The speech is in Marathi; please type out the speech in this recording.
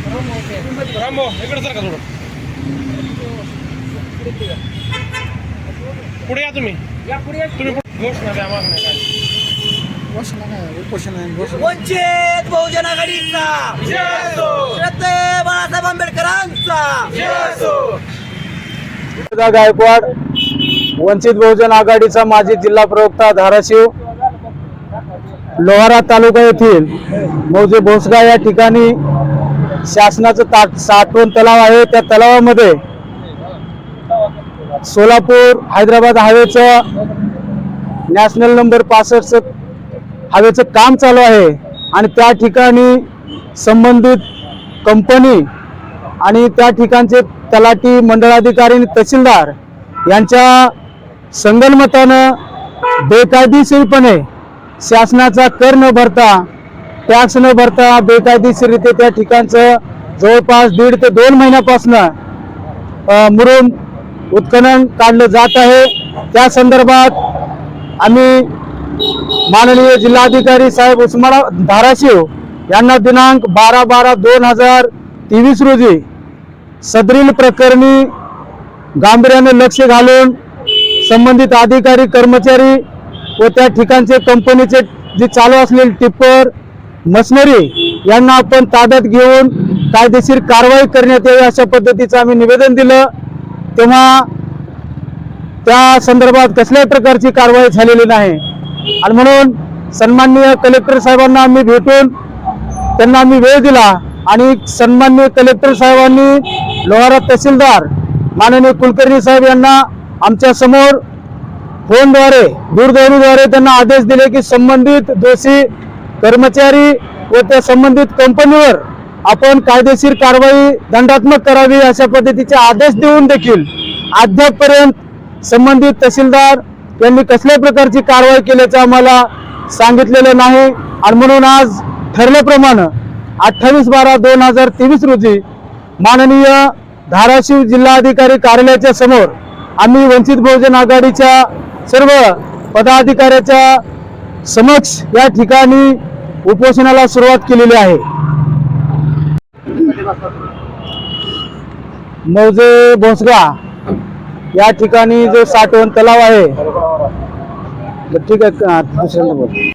रामभाऊ इकडे सर का थोडं? पुढे या तुम्ही. तुम्ही पुढे घोषणा द्या मागण्या काय वंचित बहुजन आघाडीचा. श्रद्धे बाळासाहेब आंबेडकरांचा. सुधा गायकवाड वंचित बहुजन आघाडीचा माजी जिल्हा प्रवक्ता धाराशिव लोहारा तालुका येथील मौजे भोसगा या ठिकाणी शासनाचं ता साठवण तलाव आहे. त्या तलावामध्ये सोलापूर हैदराबाद हायवेचं नॅशनल नंबर पासष्टचं हवेचं काम चालू आहे. आणि त्या ठिकाणी संबंधित कंपनी आणि त्या ठिकाणचे तलाठी मंडळाधिकारी आणि तहसीलदार यांच्या संगनमतानं बेकायदेशीरपणे शासनाचा कर न भरता टॅक्स न भरता बेकायदेशीररित्या त्या ठिकाणचं जवळपास दीड ते दोन महिन्यापासनं मुरुम उत्खनन काढलं जात आहे. त्या संदर्भात आम्ही माननीय जिल्हाधिकारी साहेब उस्माना धाराशिव यांना दिनांक बारा बारा दोन हजार तेवीस रोजी सदरील प्रकरणी गांभीर्याने लक्ष घालून संबंधित अधिकारी कर्मचारी व त्या ठिकाणचे कंपनीचे जे चालू असलेले टिप्पर मशनरी यांना आपण ताब्यात घेऊन कायदेशीर कारवाई करण्यात यावी अशा पद्धतीचं आम्ही निवेदन दिलं. तेव्हा त्या संदर्भात कसल्याही प्रकारची कारवाई झालेली नाही. आणि म्हणून सन्माननीय कलेक्टर साहेबांना आम्ही भेटून त्यांना आम्ही वेळ दिला आणि सन्माननीय कलेक्टर साहेबांनी लोहारा तहसीलदार माननीय कुलकर्णी साहेब यांना आमच्यासमोर फोनद्वारे दूरध्वनीद्वारे त्यांना आदेश दिले की संबंधित दोषी कर्मचारी व त्या संबंधित कंपनीवर आपण कायदेशीर कारवाई दंडात्मक करावी अशा पद्धतीचे आदेश देऊन देखील अद्यापपर्यंत संबंधित तहसीलदार यांनी कसल्याही प्रकारची कारवाई केल्याचं आम्हाला सांगितलेलं नाही. आणि म्हणून आज ठरल्याप्रमाणे अठ्ठावीस बारा दोन हजार तेवीस रोजी माननीय धाराशिव जिल्हाधिकारी कार्यालयाच्या समोर आम्ही वंचित बहुजन आघाडीच्या सर्व पदाधिकाऱ्याच्या समक्ष या ठिकाणी उपोषणाला सुरुवात केलेली आहे. मौजे भोसगा या ठिकाणी जो साठवण तलाव आहे ठीक आहे दुसऱ्यांदा बोल.